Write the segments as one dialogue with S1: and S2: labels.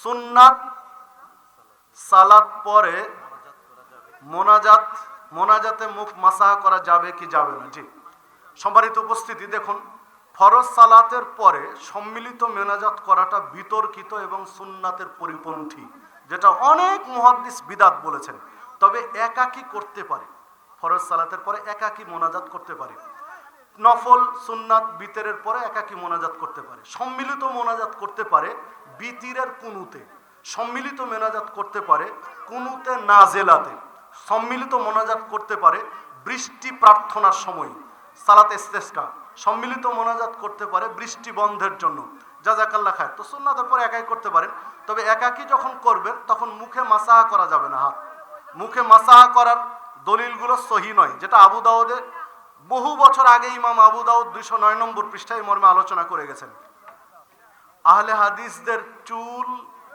S1: সুন্নাত, সালাত পরে মোনাজাত, মোনাজাতে মুখ মাসাহা করা যাবে কি যাবে না, জি। সম্মানিত উপস্থিতি, দেখুন, ফরজ সালাতের পরে সম্মিলিত মেনাজাত করাটা বিতর্কিত এবং সুন্নাতের পরিপন্থী, যেটা অনেক মুহাদ্দিস বিদাত বলেছেন। তবে একাকি করতে পারে। ফরজ সালাতের পরে একাকি মোনাজাত করতে পারে। নফল, সুন্নাত, বিতরের পরে একাকি মোনাজাত করতে পারে। সম্মিলিত মোনাজাত করতে পারে। বিতিরের কুনুতে সম্মিলিত মেনাজাত করতে পারে, কুনুতে না জেলাতে সম্মিলিত মোনাজাত করতে পারে বৃষ্টি প্রার্থনার সময়, সালাতে ইস্তেস্কা। সম্মিলিত মোনাজাত করতে পারে বৃষ্টি বন্ধের জন্য। জাজাকাল্লা খায় তো সুন্নাতের পরে একাই করতে পারেন। তবে একাকি যখন করবেন, তখন মুখে মাসাহা করা যাবে না হাত। মুখে মাসাহা করার দলিলগুলো সহি নয়, যেটা আবু দাউদে বহু বছর আগে ইমাম আবু দাউদ দুইশো নয় নম্বর পৃষ্ঠায় মর্মে আলোচনা করে গেছেন। আহলে হাদিসদের চুল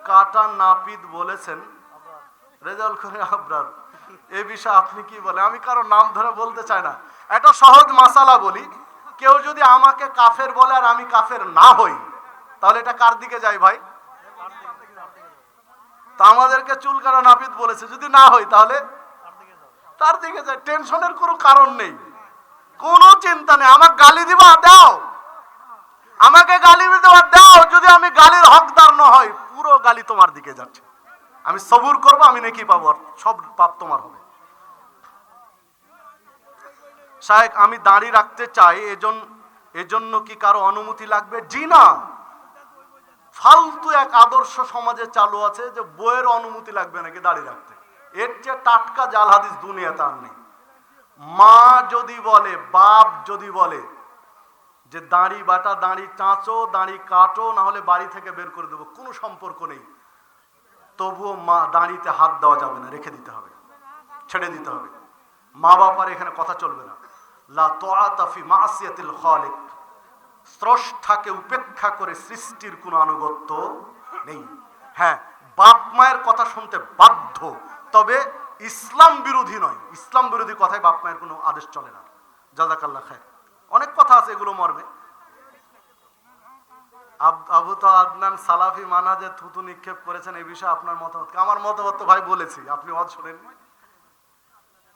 S1: কাটা নাপিত বলেছেন। রেজাল করে আবরার, এ বিষয়ে আপনি কি বলে আমি কারও নাম ধরে বলতে চাই না। একটা সহজ মাসালা বলি, কেউ যদি আমাকে কাফের বলে আর আমি কাফের না হই, তাহলে এটা কার দিকে যায় ভাই? তা আমাদেরকে চুল কাটা নাপিত বলেছে, যদি না হই তাহলে তার দিকে যায়। টেনশনের কোনো কারণ নেই। কোনো চিন্তা নেই। আমাকে গালি দিবা, দাও। আমাকে গালি দেওয়া দাও, যদি আমি গালির হকদার না হয় পুরো গালি তোমার দিকে যাচ্ছে। আমি সবুর করব, আমি নাকি পাবো সব পাপ তোমার হবে। সাহেব আমি দাড়ি রাখতে চাই এজন্য এজন্য কি কারও অনুমতি লাগবে? জি না। ফালতু এক আদর্শ সমাজে চালু আছে যে বইয়ের অনুমতি লাগবে নাকি দাড়ি রাখতে। এর চেয়ে টাটকা জাল হাদিস দুনিয়াতে আর নেই। মা যদি বলে, বাপ যদি বলে যে দাঁড়ি বাটা, দাঁড়ি চাঁচো, দাঁড়ি কাটো, না হলে বাড়ি থেকে বের করে দেবো। কোনো সম্পর্ক নেই। তবুও মা, দাঁড়িতে হাত দেওয়া যাবে না, রেখে দিতে হবে। ছেড়ে দিতে হবে। মা বাবার এখানে কথা চলবে না। লা তোয়াতাফি মাসিয়াতিল খালিক। স্রষ্টাকে উপেক্ষা করে সৃষ্টির কোনো আনুগত্য নেই। হ্যাঁ বাপ মায়ের কথা শুনতে বাধ্য। তবে ইসলাম বিরোধী নয়। ইসলাম বিরোধী কথায় বাপ মায়ের কোনো আদেশ চলে না। জাজাকাল্লা খায় অনেক কথা আছে এগুলো মর্মে। আব- তো আদনান সালাফি মানাজে থুতু নিক্ষেপ করেছেন এই বিষয়ে আপনার মতামত আমার মতামত তো ভাই বলেছি, আপনি ওয়াজ শোনেন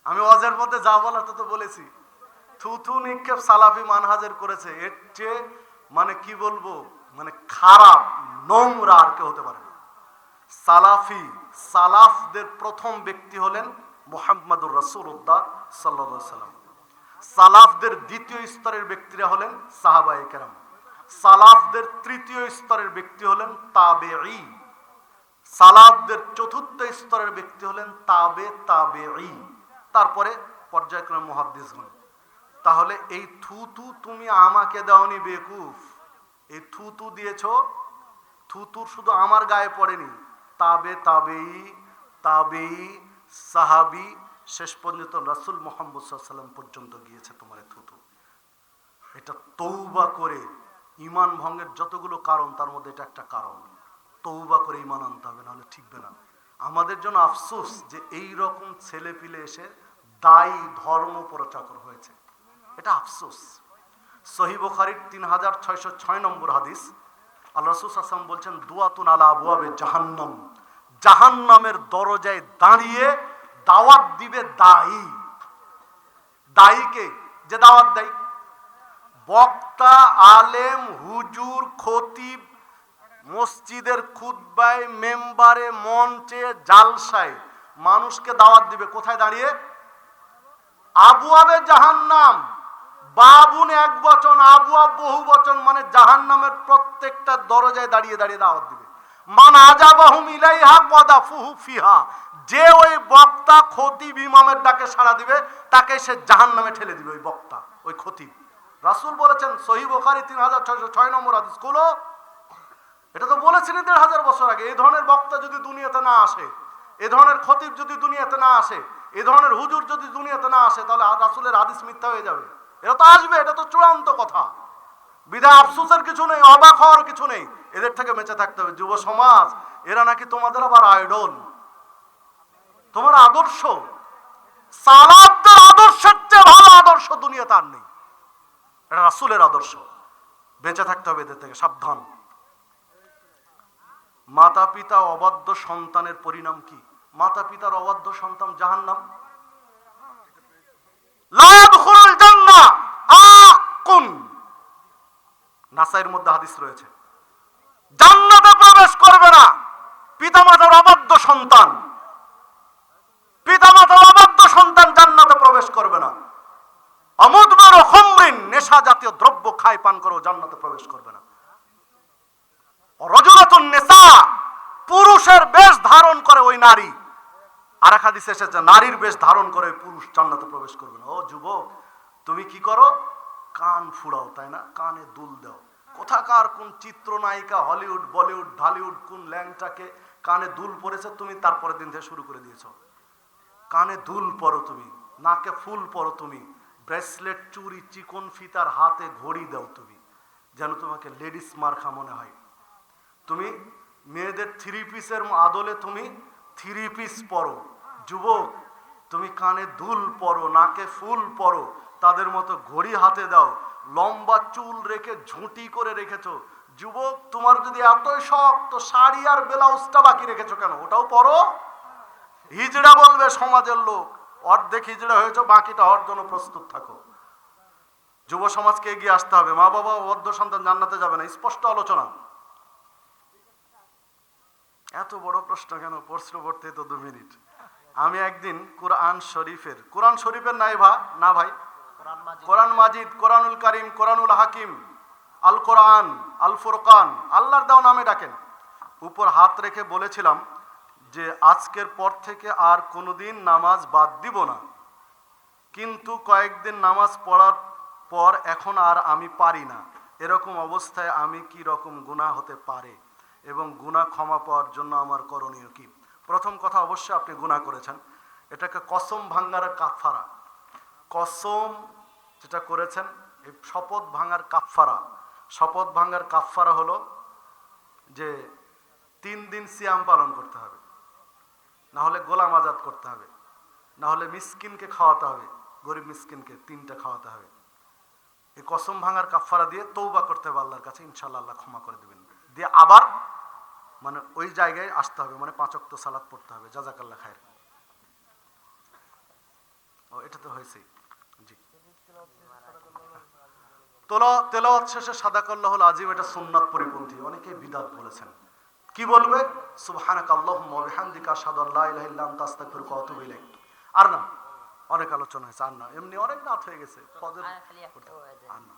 S1: আমি অজের মধ্যে যা বলার তো বলেছি। থুথু নিক্ষেপ সালাফি মানহাজের করেছে, এর চেয়ে মানে কি বলব মানে খারাপ, নোংরা আর কেউ হতে পারে না। সালাফি, সালাফদের প্রথম ব্যক্তি হলেন মোহাম্মদুর রসুল্লাহ সাল্লা সাল্লাম সালাফদের দ্বিতীয় স্তরের ব্যক্তিরা হলেন সাহাবাই কেরাম। সালাফদের তৃতীয় স্তরের ব্যক্তি হলেন তাবেঈ। সালাফদের চতুর্থ স্তরের ব্যক্তি হলেন তাবে তাবেঈ। তারপরে পর্যায়ক্রমে মুহাদ্দিসগণ। তাহলে এই থুতু তুমি আমাকে দাওনি বেকুফ। এই থুতু দিয়েছ, থুতুর শুধু আমার গায়ে পড়েনি। তাবে তাবেই তাবেই সাহাবি শেষ পর্যন্ত রাসুল মোহাম্মদ সাল্লাম পর্যন্ত গিয়েছে তোমার থুতু। এটা তৌবা করে ইমান ভঙ্গের যতগুলো কারণ, তার মধ্যে এটা একটা কারণ। তৌবা করে ইমান আনতে হবে, নাহলে ঠিকবে না। আমাদের জন্য আফসোস যে এই রকম ছেলে পিলে এসে দায়ী ধর্ম প্রচারক হয়েছে। এটা আফসোস। সহি বুখারির তিন হাজার ছয়শো ছয় নম্বর হাদিস। আল্লাহ রসুল আসলাম বলছেন, দুয়াতুন আলা আবুয়াবে জাহান্নাম। জাহান্নামের দরজায় দাঁড়িয়ে দাওয়াত দিবে দায়ী। দায়ীকে যে দাওয়াত দেয়? বক্তা, আলেম, হুজুর, খতিব, মসজিদের খুদ্বায় মেম্বারে, মঞ্চে, জালসায় মানুষকে দাওয়াত দিবে। কোথায় দাঁড়িয়ে? আবু আবে জাহান্নাম। বাবুন এক বচন, আবু আব বহু বচন মানে জাহান্নামের প্রত্যেকটা দরজায় দাঁড়িয়ে দাঁড়িয়ে দাওয়াত দিবে। মান আজাবাহুম ইলাইহা কদাফুহু ফিহা। যে ওই বক্তা খতিব ইমামের ডাকে সাড়া দিবে, তাকে সে জাহান্নামে ঠেলে দিবে ওই বক্তা, ওই খতিব রাসূল বলেছেন সহি বুখারী তিন হাজার ছয়শো ছয় নম্বর হাদিস খুলো এটা তো বলেছিলেন দেড় হাজার বছর আগে এই ধরনের বক্তা যদি দুনিয়াতে না আসে, এ ধরনের খতিব যদি দুনিয়াতে না আসে, এ ধরনের হুজুর যদি দুনিয়াতে না আসে, তাহলে রাসূলের হাদিস মিথ্যা হয়ে যাবে। এটা তো আসবে, এটা তো চূড়ান্ত কথা। বিধায় আফসোসের কিছু নেই, অবাক হওয়ার কিছু নেই। এদের থেকে বেঁচে থাকতে হবে। যুব সমাজ, এরা নাকি তোমাদের আবার আইডল? তোমার আদর্শ? সালাবদের আদর্শের চেয়ে ভালো আদর্শ দুনিয়াতে আর নেই। এটা রাসূলের আদর্শ। বেঁচে থাকতে হবে এদের থেকে, সাবধান। মাতা পিতা অবাধ্য সন্তানের পরিণাম কি? মাতা পিতার অবাধ্য সন্তান জাহান্নাম? নাসাইয়ের মধ্যে হাদিস রয়েছে। জান্নাতে প্রবেশ করবে না। পিতামাতার অবাধ্য সন্তান। পিতামাতার অবাধ্য সন্তান জান্নাতে প্রবেশ করবে না। অমুদবার খমরিন, নেশা জাতীয় দ্রব্য খায়, পান করে, জান্নাতে প্রবেশ করবে না। রজুরাতুন নেশা, পুরুষের বেশ ধারণ করে ওই নারী। আর এক হাদিস এসেছে, নারীর বেশ ধারণ করে পুরুষ জান্নাতে প্রবেশ করবে না। ও যুবক, তুমি কি করো? কান ফুড়াও, তাই না? কানে দুল দাও। কোথাকার কোন চিত্রনায়িকা, হলিউড, বলিউড, ঢালিউড, কোন ল্যাংটাকে কানে দুল পড়েছে তুমি তারপরের দিন থেকে শুরু করে দিয়েছ। কানে দুল পরো তুমি, নাকে ফুল পরো তুমি, ব্রেসলেট চুরি চিকন ফিতার হাতে ঘড়ি দাও তুমি, যেন তোমাকে লেডিস মার্খা মনে হয়। তুমি মেয়েদের থ্রি পিসের আদলে তুমি থ্রি পিস পরো। যুবক, তুমি কানে দুল পরো, নাকে ফুল পরো তাদের মতো ঘড়ি হাতে দাও, লম্বা চুল রেখে ঝুঁটি করে রেখেছো। যুবক, তোমার যদি এতই শখ, তো শাড়ি আর ব্লাউজটা বাকি রেখেছো কেন? ওটাও পরো। হিজড়া বলবে সমাজের লোক, অর্ধেক হিজড়া হয়েছে, বাকিটা হওয়ার জন্য প্রস্তুত থাকো। যুব সমাজকে এগিয়ে আসতে হবে। মা বাবা অর্ধ সন্তান জান্নাতে যাবে না, স্পষ্ট আলোচনা। এত বড় প্রশ্ন কেন? প্রশ্ন পড়তে তো দু মিনিট। আমি একদিন কোরআন শরীফের কোরআন শরীফের নাই ভা, না ভাই কোরআন মাজিদ। কোরআনুল কারিম, কোরআনুল হাকিম, আল কোরআন, আল ফুরকান, আল্লাহর দাও নামে ডাকেন। উপর হাত রেখে বলেছিলাম যে আজকের পর থেকে আর কোনোদিন নামাজ বাদ দিব না। কিন্তু কয়েকদিন নামাজ পড়ার পর এখন আর আমি পারি না। এরকম অবস্থায় আমি কি রকম গুনাহ হতে পারে? এবং গুনাহ ক্ষমা পাওয়ার জন্য আমার করণীয় কি? প্রথম কথা অবশ্যই আপনি গুনাহ করেছেন। এটাকে কসম ভাঙ্গার কাফারা। কসম যেটা করেছেন, এই শপথ ভাঙার কাফফারা। শপথ ভাঙার কাফফারা হলো যে তিন দিন সিয়াম পালন করতে হবে। না হলে গোলাম আজাদ করতে হবে। না হলে মিসকিনকে খাওয়াতে হবে। গরিব মিসকিনকে তিনটা খাওয়াতে হবে। এই কসম ভাঙার কাফফারা দিয়ে তৌবা করতে হবে আল্লাহর কাছে। ইনশাল্লাহ আল্লাহ ক্ষমা করে দেবেন। দিয়ে আবার মানে ওই জায়গায় আসতে হবে। মানে পাঁচক্ত সালাদ পড়তে হবে। জাজাকাল্লাহ খায়ের ও, এটা তো হয়েছেই। তেলাওয়াত শেষে আজিম এটা সুন্নাত পরিপন্থী। অনেকেই বিদাত বলেছেন। কি বলবে? সুবহানাক আল্লাহুম্মা ওয়া বিহামদিকা আশহাদু আন লা ইলাহা ইল্লা আনতা আস্তাগফিরুকা ওয়া আতুবু ইলাইক। আর না অনেক আলোচনা হয়েছে আর না এমনি অনেক রাত হয়ে গেছে। ফজর।
S2: আর
S1: না।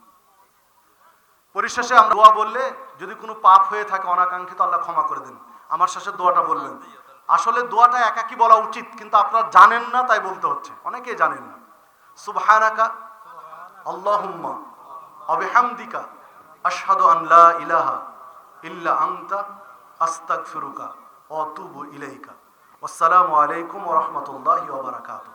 S1: পরিশেষে আমরা দোয়া বললে যদি কোনো পাপ হয়ে থাকে অনাকাঙ্ক্ষিত আল্লাহ ক্ষমা করে দিন। আমার শেষে দোয়াটা বললেন আসলে দোয়াটা একাকি বলা উচিত কিন্তু আপনারা জানেন না তাই বলতে হচ্ছে। অনেকেই জানেন না। সুবহানাকা আল্লাহুম্মা অবিহামদিকা আশহাদু আন লা ইলাহা ইল্লা আনতা আস্তাগফিরুকা ওয়া আতুবু ইলাইকা। আসসালামু আলাইকুম ওয়া রাহমাতুল্লাহি ওয়া বারাকাতুহু।